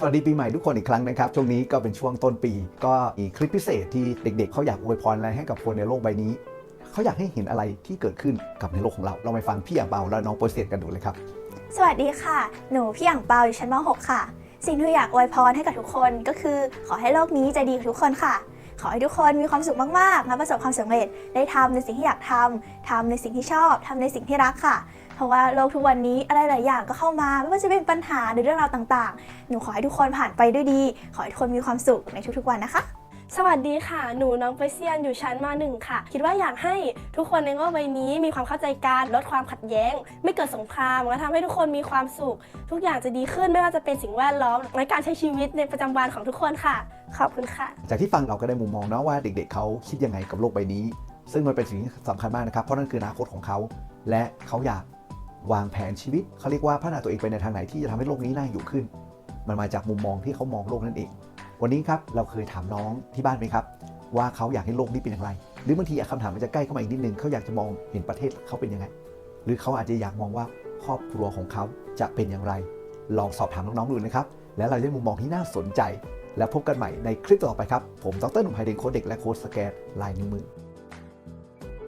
สวัสดีปีใหม่ทุกคนอีกครั้งนะครับ ช่วงนี้ก็เป็นช่วงต้นปี ก็มีคลิปพิเศษที่เด็กๆ เขาอยากอวยพรอะไรให้กับคนในโลกใบนี้ เขาอยากให้เห็นอะไรที่เกิดขึ้นกับในโลกของเรา เราไปฟังพี่อ่างเปาและน้องโปรเซสกันดูเลยครับ สวัสดีค่ะ หนูพี่อ่างเปาอยู่ชั้นม .6 ค่ะ สิ่งที่อยากอวยพรให้กับทุกคนก็คือ ขอให้โลกนี้ใจดีกับทุกคนค่ะ ขอให้ทุกคนมีความสุขมากๆและประสบความสำเร็จได้ทำในสิ่งที่อยากทำทำในสิ่งที่ชอบทำในสิ่งที่รักค่ะ เพราะว่าโลกทุกวันนี้อะไรหลายอย่างก็เข้ามาไม่ว่าจะเป็นปัญหาหรือเรื่องราวต่างๆ หนูขอให้ทุกคนผ่านไปด้วยดี ขอให้ทุกคนมีความสุขในทุกๆวันนะคะ สวัสดีค่ะ หนูน้องเปเซียนอยู่ชั้นมหนึ่งค่ะ คิดว่าอยากให้ทุกคนในโลกใบนี้มีความเข้าใจกันลดความขัดแย้ง ไม่เกิดสงครามและทำให้ทุกคนมีความสุข ทุกอย่างจะดีขึ้นไม่ว่าจะเป็นสิ่งแวดล้อมและการใช้ชีวิตในประจำวันของทุกคนค่ะ ขอบคุณค่ะ จากที่ฟังเราก็ได้มุมมองนะว่าเด็กๆเขาคิดยังไงกับโลกใบนี้ ซึ่งมันเป็นสิ่งที่สำคัญมากนะครับ เพราะนั่นคืออนาคตของเขา และเขาอยากวางแผนชีวิตเขาเรียกว่าพัฒนาตัวเองไปในทางไหนที่จะทำให้โลกนี้น่าอยู่ขึ้น มันมาจากมุมมองที่เขามองโลกนั่นเอง วันนี้ครับเราเคยถามน้องที่บ้านไหมครับ ว่าเขาอยากให้โลกนี้เป็นอย่างไร หรือบางทีคำถามมันจะใกล้เข้ามาอีกนิดนึงเขาอยากจะมองเห็นประเทศเขาเป็นยังไง หรือเขาอาจจะอยากมองว่าครอบครัวของเขาจะเป็นอย่างไร ลองสอบถามน้องๆดูนะครับ แล้วเราได้มุมมองที่น่าสนใจ และพบกันใหม่ในคลิปต่อไปครับ ผมดรหนุ่มไฮเดนโค้ดเด็กและโค้ดสแกนลายนิ้วมือ